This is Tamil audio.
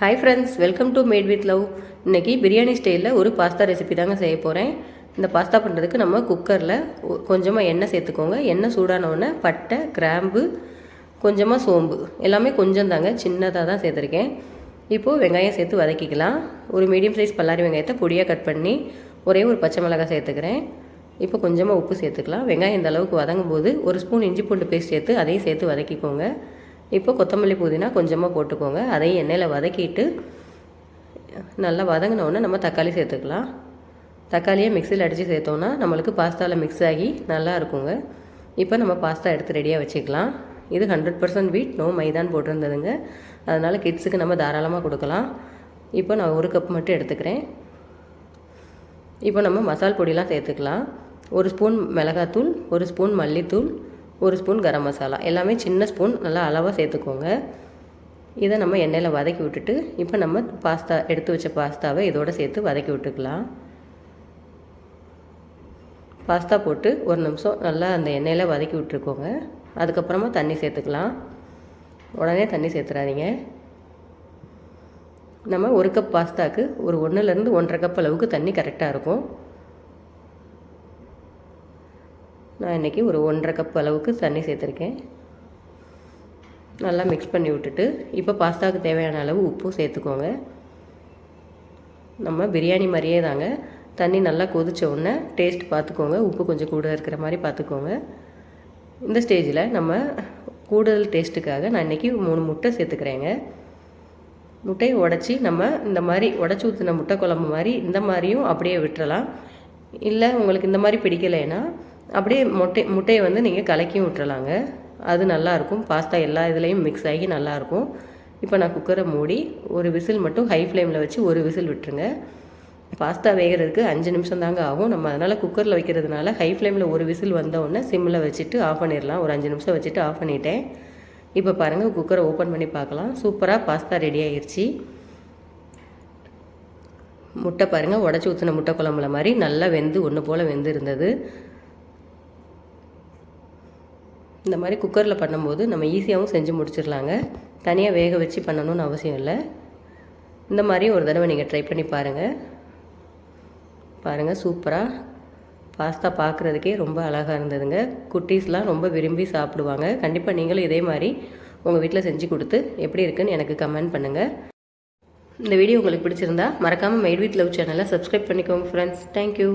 Hi friends welcome to made with love இன்றைக்கி பிரியாணி ஸ்டைலில் ஒரு பாஸ்தா ரெசிபி தாங்க செய்ய போகிறேன் இந்த பாஸ்தா பண்ணுறதுக்கு நம்ம குக்கரில் கொஞ்சமாக எண்ணெய் சேர்த்துக்கோங்க. எண்ணெய் சூடான உடனே பட்டை கிராம்பு கொஞ்சமாக சோம்பு. எல்லாமே கொஞ்சம் தாங்க சின்னதாக தான் சேர்த்துருக்கேன். இப்போது வெங்காயம் சேர்த்து வதக்கிக்கலாம். ஒரு மீடியம் சைஸ் பல்லாரி வெங்காயத்தை பொடியாக கட் பண்ணி ஒரே ஒரு பச்சை மிளகாய் சேர்த்துக்கிறேன். இப்போ கொஞ்சமாக உப்பு சேர்த்துக்கலாம். வெங்காயம் இந்த அளவுக்கு வதங்கும் போது ஒரு ஸ்பூன் இஞ்சி பூண்டு பேஸ்ட் சேர்த்து அதையும் சேர்த்து வதக்கிக்கோங்க. இப்போ கொத்தமல்லி புதினா கொஞ்சமாக போட்டுக்கோங்க. அதையும் எண்ணெயில் வதக்கிட்டு நல்லா வதங்கினோடனே நம்ம தக்காளி சேர்த்துக்கலாம். தக்காளியை மிக்சியில் அடித்து சேர்த்தோன்னா நம்மளுக்கு பாஸ்தாவில் மிக்ஸ் ஆகி நல்லா இருக்குங்க. இப்போ நம்ம பாஸ்தா எடுத்து ரெடியாக வச்சுக்கலாம். இது ஹண்ட்ரட் பர்சன்ட் வீட் நோ மைதான் போட்டிருந்ததுங்க. அதனால் கிட்ஸுக்கு நம்ம தாராளமாக கொடுக்கலாம். இப்போ நான் ஒரு கப் மட்டும் எடுத்துக்கிறேன். இப்போ நம்ம மசால் பொடியெலாம் சேர்த்துக்கலாம். ஒரு ஸ்பூன் மிளகாத்தூள் ஒரு ஸ்பூன் மல்லித்தூள் ஒரு ஸ்பூன் கரம் மசாலா. எல்லாமே சின்ன ஸ்பூன் நல்லா அளவாக சேர்த்துக்கோங்க. இதை நம்ம எண்ணெயில் வதக்கி விட்டுட்டு இப்போ நம்ம பாஸ்தா எடுத்து வச்ச பாஸ்தாவை இதோட சேர்த்து வதக்கி விட்டுக்கலாம். பாஸ்தா போட்டு ஒரு நிமிஷம் நல்லா அந்த எண்ணெயில் வதக்கி விட்டுருக்கோங்க. அதுக்கப்புறமா தண்ணி சேர்த்துக்கலாம். உடனே தண்ணி சேர்த்துறாதீங்க. நம்ம ஒரு கப் பாஸ்தாக்கு ஒரு ஒன்றுலேருந்து ஒன்றரை கப் அளவுக்கு தண்ணி கரெக்டாக இருக்கும். நான் இன்றைக்கி ஒரு ஒன்றரை கப் அளவுக்கு தண்ணி சேர்த்துருக்கேன். நல்லா மிக்ஸ் பண்ணி விட்டுட்டு இப்போ பாஸ்தாவுக்கு தேவையான அளவு உப்பும் சேர்த்துக்கோங்க. நம்ம பிரியாணி மாதிரியே தாங்க. தண்ணி நல்லா கொதித்த உடனே டேஸ்ட் பார்த்துக்கோங்க. உப்பு கொஞ்சம் கூட இருக்கிற மாதிரி பார்த்துக்கோங்க. இந்த ஸ்டேஜில் நம்ம கூடுதல் டேஸ்ட்டுக்காக நான் இன்றைக்கி மூணு முட்டை சேர்த்துக்கிறேங்க. முட்டையை உடச்சி நம்ம இந்த மாதிரி உடச்சி ஊற்றின முட்டை குழம்பு மாதிரி இந்த மாதிரியும் அப்படியே விட்டுறலாம். இல்லை உங்களுக்கு இந்த மாதிரி பிடிக்கலைன்னா அப்படியே முட்டை முட்டையை வந்து நீங்கள் கலக்கியும் விட்டுறலாங்க அது நல்லாயிருக்கும். பாஸ்தா எல்லா இதுலேயும் மிக்ஸ் ஆகி நல்லாயிருக்கும். இப்போ நான் குக்கரை மூடி ஒரு விசில் மட்டும் ஹை ஃப்ளேமில் வச்சு ஒரு விசில் விட்டுருங்க. பாஸ்தா வேகிறதுக்கு அஞ்சு நிமிஷம் தாங்க ஆகும். நம்ம அதனால் குக்கரில் வைக்கிறதுனால ஹை ஃப்ளேமில் ஒரு விசில் வந்தவுடனே சிம்மில் வச்சுட்டு ஆஃப் பண்ணிடலாம். ஒரு அஞ்சு நிமிஷம் வச்சுட்டு ஆஃப் பண்ணிட்டேன். இப்போ பாருங்கள் குக்கரை ஓப்பன் பண்ணி பார்க்கலாம். சூப்பராக பாஸ்தா ரெடி ஆயிடுச்சு முட்டை பாருங்கள் உடச்சி ஊற்றின முட்டை குழம்புல மாதிரி நல்லா வெந்து ஒன்று போல் வெந்து இருந்தது இந்த மாதிரி குக்கரில் பண்ணும்போது நம்ம ஈஸியாகவும் செஞ்சு முடிச்சிடலாங்க. தனியாக வேக வச்சு பண்ணணும்னு அவசியம் இல்லை. இந்த மாதிரி ஒரு தடவை நீங்கள் ட்ரை பண்ணி பாருங்கள் பாருங்கள் சூப்பராக பாஸ்தா பார்க்குறதுக்கே ரொம்ப அழகாக இருந்ததுங்க. குட்டீஸ்லாம் ரொம்ப விரும்பி சாப்பிடுவாங்க. கண்டிப்பாக நீங்களும் இதே மாதிரி உங்கள் வீட்டில் செஞ்சு கொடுத்து எப்படி இருக்குன்னு எனக்கு கமெண்ட் பண்ணுங்கள் இந்த வீடியோ உங்களுக்கு பிடிச்சிருந்தா மறக்காமல் மைட் வீட் லவ் சேனலை சப்ஸ்கிரைப் பண்ணிக்கோங்க ஃப்ரெண்ட்ஸ் தேங்க்யூ